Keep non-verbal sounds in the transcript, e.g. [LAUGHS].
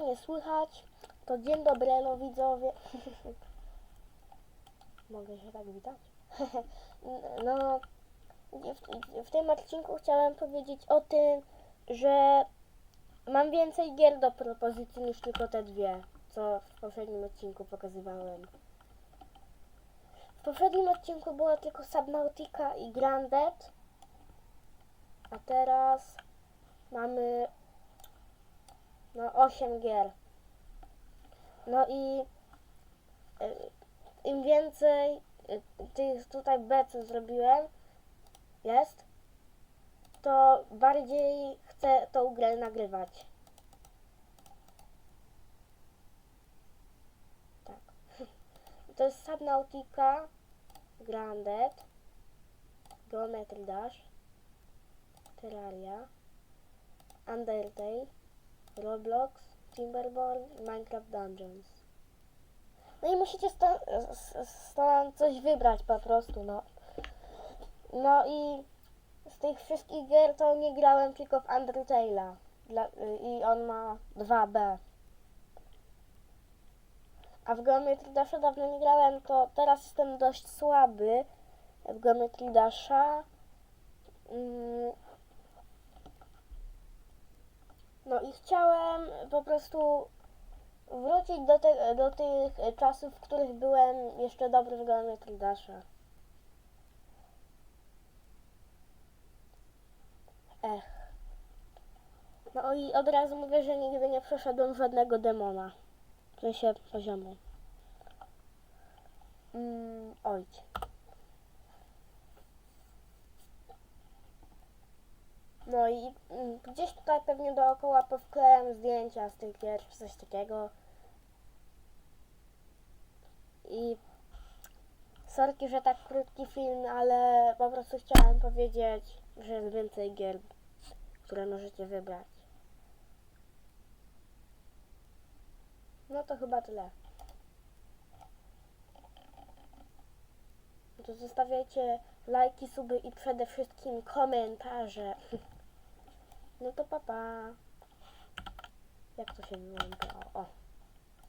mnie słychać, to dzień dobry, no widzowie. [LAUGHS] Mogę się tak witać? [LAUGHS] no, w, w tym odcinku chciałem powiedzieć o tym, że mam więcej gier do propozycji niż tylko te dwie, co w poprzednim odcinku pokazywałem. W poprzednim odcinku było tylko Subnautica i Grandet, a teraz mamy no 8 gier. No i y, im więcej y, tych tutaj B, co zrobiłem, jest, to bardziej chcę tą grę nagrywać. Tak. [LAUGHS] To jest Subnautica, Grandet, Geometry Dash, Terraria, Undertale, Roblox, Timberborn i Minecraft Dungeons. No i musicie stąd, coś wybrać po prostu, no. No i z tych wszystkich gier to nie grałem tylko w Undertale'a. Y, I on ma 2B. A w Geometry Dasha dawno nie grałem, to teraz jestem dość słaby w Geometry Dasha. Mm. No i chciałem po prostu wrócić do, te, do tych czasów, w których byłem jeszcze dobry w Geometry Dasha. Ech. No i od razu mówię, że nigdy nie przeszedłem żadnego demona. W sensie poziomu. Mm, oj. No i mm, gdzieś tutaj pewnie dookoła powklejam zdjęcia z tych gier, coś takiego. I sorki, że tak krótki film, ale po prostu chciałem powiedzieć, że jest więcej gier, które możecie wybrać. No to chyba tyle. To zostawiajcie lajki, suby i przede wszystkim komentarze. No to papa. Jak to się wyłącza? O. o.